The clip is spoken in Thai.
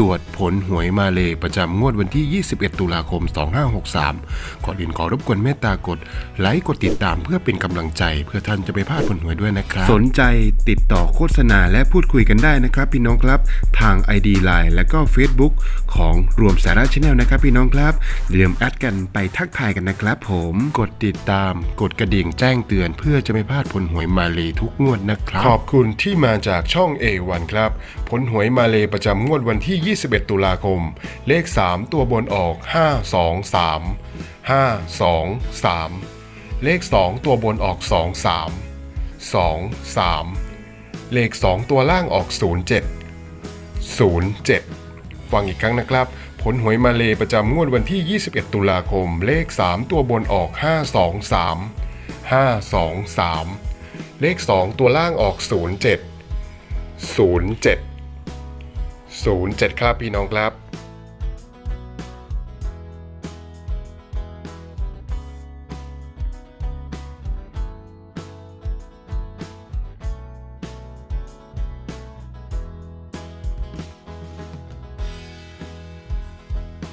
ตรวจผลหวยมาเลประจำงวดวันที่ 21 ตุลาคม 2563ขอเรียนขอรบกวนเมตตากดไลค์กดติดตามเพื่อเป็นกำลังใจ เพื่อท่านจะไปพลาดผลหวยด้วยนะครับ สนใจติดต่อโฆษณาและพูดคุยกันได้นะครับ พี่น้องครับ ทาง ID Line และก็ Facebook ของรวมสาระชาแนลนะครับ พี่น้องครับอย่าลืมแอดกันไปทักทายกันนะครับ ผมกดติดตาม กดกระดิ่งแจ้งเตือน เพื่อจะไม่พลาดผลหวยมาเลทุกงวดนะครับ ขอบคุณที่มาจากช่อง A1 ครับ ผลหวยมาเลประจำงวดวันที่21 ตุลาคม เลข 3 ตัวบนออก 523 523 เลข 2 ตัวบนออก 23 23 เลข 2 ตัวล่างออก 07 07 ฟังอีกครั้งนะครับ ผลหวยมาเลประจำงวดวันที่ 21 ตุลาคม เลข 3 ตัวบนออก 523 523 เลข 2 ตัวล่างออก 07 07 07 ครับพี่น้องครับ